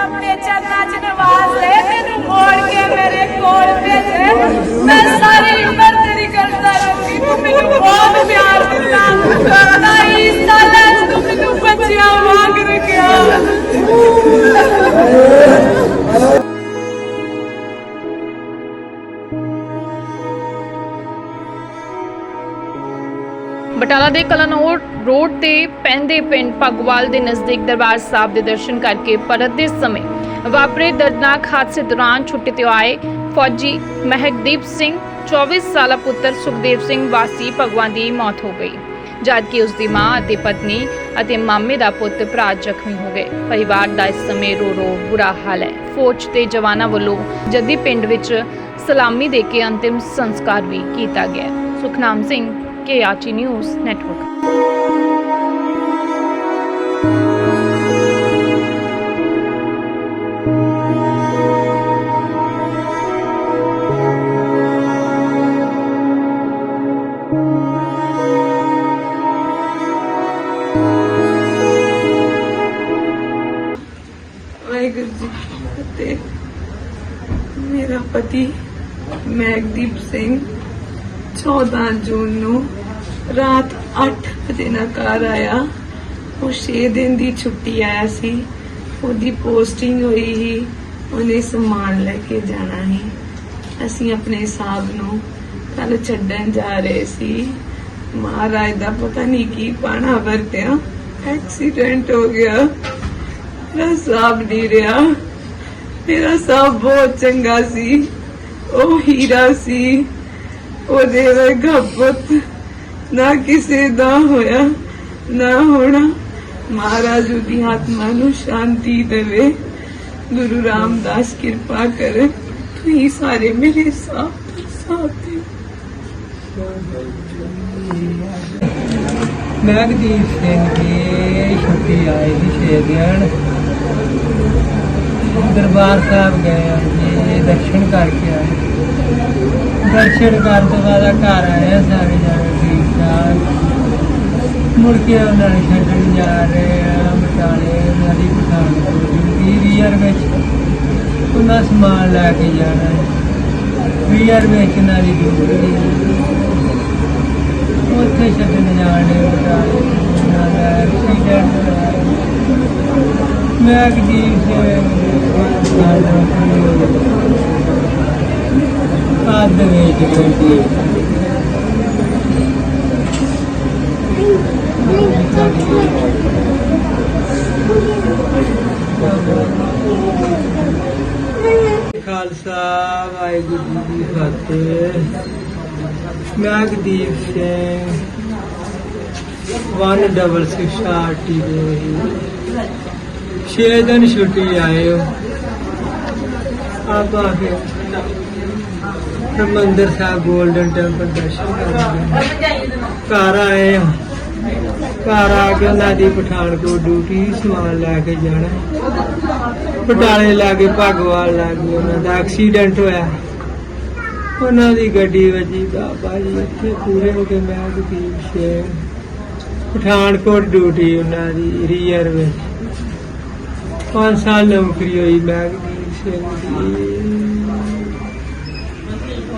ਆਪਣੇ ਚਰਨਾਂ 'ਚ ਨਵਾਜ਼ ਲੈ ਮੈਨੂੰ ਮੋੜ ਕੇ ਮੇਰੇ ਕੋਲ ਭੇਜੇ ਮੈਂ ਸਾਰੀ ਬਟਾਲਾ ਦੇ ਕਲਾਨੌਰ ਰੋਡ ਤੇ ਪੈਂਦੇ ਪਿੰਡ ਭਗਵਾਲ ਦੇ ਨਜ਼ਦੀਕ ਦਰਬਾਰ ਸਾਹਿਬ ਦੇ ਦਰਸ਼ਨ ਕਰਕੇ ਪਰਤਦੇ ਸਮੇਂ ਵਾਪਰੇ ਦਰਦਨਾਕ ਹਾਦਸੇ ਦੌਰਾਨ ਛੁੱਟੀ ਤੇ ਆਏ ਫੌਜੀ ਮਹਿਕਦੀਪ ਸਿੰਘ 24 ਸਾਲਾ ਪੁੱਤਰ ਸੁਖਦੇਵ ਸਿੰਘ ਵਾਸੀ ਭਗਵਾਨ ਦੀ ਮੌਤ ਹੋ ਗਈ। ਜਦਕਿ ਉਸ ਦੀ ਮਾਂ ਅਤੇ ਪਤਨੀ ਅਤੇ ਮਾਮੇ ਦਾ ਪੁੱਤ ਭਰਾ ਜ਼ਖਮੀ ਹੋ ਗਏ। ਪਰਿਵਾਰ ਦਾ ਇਸ ਸਮੇਂ ਰੋ ਰੋ ਬੁਰਾ ਹਾਲ ਹੈ। ਫੌਜ ਦੇ ਜਵਾਨਾਂ ਵੱਲੋਂ ਜੱਦੀ ਪਿੰਡ ਵਿੱਚ ਸਲਾਮੀ ਦੇ ਕੇ ਅੰਤਿਮ ਸੰਸਕਾਰ ਵੀ ਕੀਤਾ ਗਿਆ। Sukhnam Singh KRT news network Waheguru ji ਕੀ ਫਤਿਹ ਮੇਰਾ ਪਤੀ ਮੈਗਦੀਪ ਸਿੰਘ 14 ਜੂਨ ਨੂੰ ਰਾਤ 8 ਵਜੇ ਨਾਲ ਘਰ ਆਇਆ। ਉਹ 6 ਦਿਨ ਦੀ ਛੁੱਟੀ ਆਇਆ ਸੀ। ਉਹਦੀ ਪੋਸਟਿੰਗ ਹੋਈ ਸੀ। ਉਹਨੇ ਸਮਾਨ ਲੈ ਕੇ ਜਾਣਾ ਸੀ। ਅਸੀਂ ਆਪਣੇ ਸਾਹਿਬ ਨੂੰ ਕੱਲ ਛੱਡਣ ਜਾ ਰਹੇ ਸੀ। ਮਹਾਰਾਜ ਦਾ ਪਤਾ ਨਹੀਂ ਕੀ ਪਾਣਾ ਵਰਤਿਆ। ਐਕਸੀਡੈਂਟ ਹੋ ਗਿਆ। ਮੇਰਾ ਸਾਹਬ ਨਹੀਂ ਰਿਹਾ। ਮੇਰਾ ਸਾਹਬ ਬਹੁਤ ਚੰਗਾ ਸੀ। ਉਹ ਹੀਰਾ ਸੀ। ਉਹਦੇ ਵਰਗਾ ਪੁੱਤ ਨਾ ਕਿਸੇ ਦਾ ਹੋਇਆ, ਨਾ ਹੋਣਾ। ਮਹਾਰਾਜ ਦੀ ਆਤਮਾ ਨੂੰ ਸ਼ਾਂਤੀ ਦੇਵੇ। ਗੁਰੂ ਰਾਮਦਾਸ ਕਿਰਪਾ ਕਰੇ। ਤੁਸੀਂ ਸਾਰੇ ਮੇਰੇ ਸਾਥ ਸਾਥ। ਦਿਓ ਸਿੰਘ ਜੀ, ਛੁੱਟੀ ਆਏ ਸੀ ਛੇ ਦਰਬਾਰ ਸਾਹਿਬ ਗਏ ਜੀ ਦਰਸ਼ਨ ਕਰਕੇ ਆਏ। ਦਰਸ਼ਨ ਕਰਨ ਤੋਂ ਬਾਅਦ ਘਰ ਆਏ ਸਾਰੇ ਜਾਣੇ, ਠੀਕ ਠਾਕ। ਮੁੜ ਕੇ ਉਹਨਾਂ ਨੇ ਛੱਡਣ ਜਾ ਰਹੇ ਆ, ਬਟਾਲੇ ਨਦੀ ਪਠਾਨਕੋਟ ਦੀ ਵੀਆਰ ਵਿੱਚ। ਉਹਨਾਂ ਸਮਾਨ ਲੈ ਕੇ ਜਾਣਾ ਵੀਆਰ ਵਿੱਚ ਨਾਲੀ ਡਿਊਟੀ ਉੱਥੇ ਛੱਡਣ ਜਾਣੇ ਬਟਾਲੇ ਉਹਨਾਂ ਦਾ ਐਕਸੀਡੈਂਟ ਮੈਂ ਕਿ ਆਦ ਵਿੱਚ ਗੱਡੀ ਖਾਲਸਾ, ਵਾਹਿਗੁਰੂ ਜੀ ਕੀ ਫਤਿਹ। Magdeep Singh one double six RT ਦੇ। ਛੇ ਦਿਨ ਛੁੱਟੀ ਆਏ ਹੋ। ਆਪਾਂ ਫਿਰ ਹਰਿਮੰਦਰ ਸਾਹਿਬ ਗੋਲਡਨ ਟੈਂਪਲ ਦਰਸ਼ਨ ਕਰਨ ਘਰ ਆਏ ਹਾਂ। ਘਰ ਆ ਕੇ ਉਹਨਾਂ ਦੀ ਪਠਾਨਕੋਟ ਡਿਊਟੀ ਸਮਾਨ ਲੈ ਕੇ ਜਾਣਾ। ਪਟਾਲੇ ਲਾਗੇ ਭਗਵਾਨ ਲਾਗੇ ਉਹਨਾਂ ਦਾ ਐਕਸੀਡੈਂਟ ਹੋਇਆ। ਉਹਨਾਂ ਦੀ ਗੱਡੀ ਵੱਜੀ, ਬਾਬਾ ਜੀ, ਇੱਥੇ ਪੂਰੇ ਹੋ ਕੇ ਮੈਂ ਦੀਪ ਸਿੰਘ ਪਠਾਨਕੋਟ ਡਿਊਟੀ ਉਹਨਾਂ ਦੀ ਰੀਅਰ ਵਿੱਚ। ਪੰਜ ਸਾਲ ਨੌਕਰੀ ਹੋਈ, ਮੈਂ ਦੀਪ ਸਿੰਘ ਦੀ